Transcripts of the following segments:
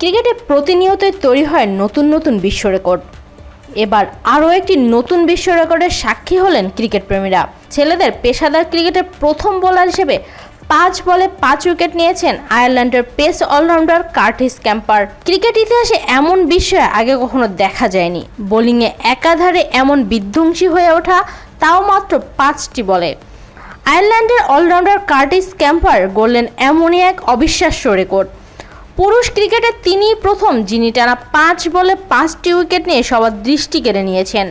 ক্রিকেটে প্রতিনিয়তই তৈরি হয় নতুন নতুন বিশ্ব রেকর্ড। এবার আরও একটি নতুন বিশ্ব রেকর্ডের সাক্ষী হলেন ক্রিকেট প্রেমীরা ছেলেদের পেশাদার ক্রিকেটের প্রথম বোলার হিসেবে পাঁচ বলে পাঁচ উইকেট নিয়েছেন আয়ারল্যান্ডের pace allrounder Curtis Campher. Cricket ইতিহাসে এমন বিষয় আগে কখনো দেখা যায়নি। বোলিংয়ে একাধারে এমন বিধ্বংসী হয়ে ওঠা তাও মাত্র পাঁচটি বলে। আয়ারল্যান্ডের অলরাউন্ডার কার্টিস ক্যাম্পার গড়লেন এমনই এক অবিশ্বাস্য রেকর্ড। পুরুষ ক্রিকেটে তিনিই প্রথম, যিনি টানা পাঁচ বলে পাঁচটি উইকেট নিয়ে সবার দৃষ্টি কেড়ে নিয়েছেন।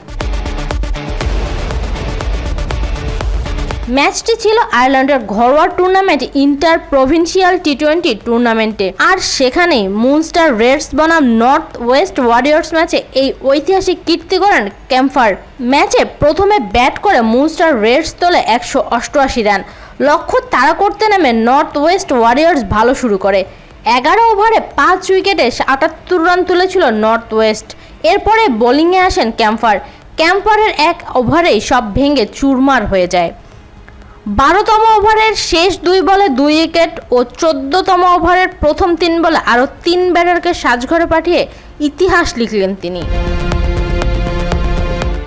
ম্যাচটি ছিল আয়ারল্যান্ডের ঘরোয়া tournament inter provincial T twenty টুর্নামেন্টে। আর সেখানেই মুনস্টার রেডস বনাম নর্থ ওয়েস্ট ওয়ারিয়র্স ম্যাচে এই ঐতিহাসিক কীর্তি করেন ক্যাম্পার। ম্যাচে প্রথমে ব্যাট করে মুনস্টার রেডস তোলে একশো অষ্টআশি রান। লক্ষ্য তাড়া করতে নেমে নর্থ ওয়েস্ট ওয়ারিয়র্স ভালো শুরু করে। এগারো ওভারে পাঁচ উইকেটে আটাত্তর রান তুলেছিল নর্থ ওয়েস্ট এরপরে বোলিংয়ে আসেন ক্যাম্পার। ক্যাম্পারের এক ওভারেই সব ভেঙে চুরমার হয়ে যায়। বারোতম ওভারের শেষ দুই বলে দুই উইকেট ও চোদ্দতম ওভারের প্রথম তিন বলে আরও তিন ব্যাটারকে সাজঘরে পাঠিয়ে ইতিহাস লিখলেন তিনি।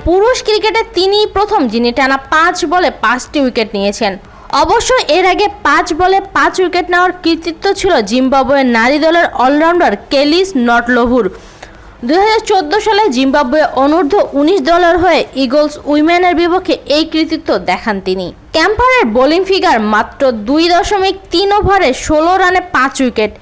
পুরুষ ক্রিকেটে তিনিই প্রথম, যিনি টানা পাঁচ বলে পাঁচটি উইকেট নিয়েছেন। অবশ্য এর আগে পাঁচ বলে পাঁচ উইকেট নেওয়ার কৃতিত্ব ছিল জিম্বাবুয়ের নারী দলের অলরাউন্ডার কেলিস নটলভুর দুই সালে জিম্বাবুয়ে অনূর্ধ্ব উনিশ দলের হয়ে ইগলস উইমেনের বিপক্ষে এই কৃতিত্ব দেখান তিনি। ক্যাম্পারের বোলিং ফিগার মাত্র দুই দশমিক তিন ওভারে ষোলো রানে পাঁচ উইকেট।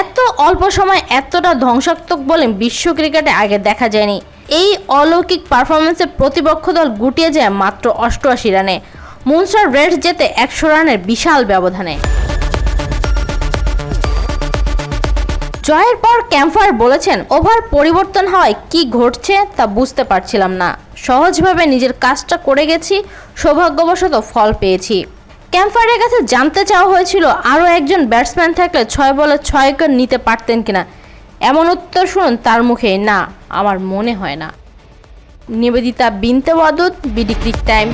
এত অল্প সময় এতটা ধ্বংসাত্মক বোলিং বিশ্ব ক্রিকেটে আগে দেখা যায়নি। এই অলৌকিক পারফরমেন্সে প্রতিপক্ষ দল গুটিয়ে যায় মাত্র অষ্টআশি রানে। মুনস্টার রেডস জেতে একশো রানের বিশাল ব্যবধানে। জয়ের পর ক্যাম্পার বলেছেন, ওভার পরিবর্তন হওয়ায় কি ঘটছে তা বুঝতে পারছিলাম না। সহজভাবে নিজের কাজটা করে গেছি, সৌভাগ্যবশত ফল পেয়েছি। ক্যাম্পারের কাছে জানতে চাওয়া হয়েছিল, আরও একজন ব্যাটসম্যান থাকলে ছয় বলে ছয় উইকেট নিতে পারতেন কিনা? এমন উত্তর শুনুন তার মুখে, না, আমার মনে হয় না। Nibedita Binte Wadud BD Cric Time.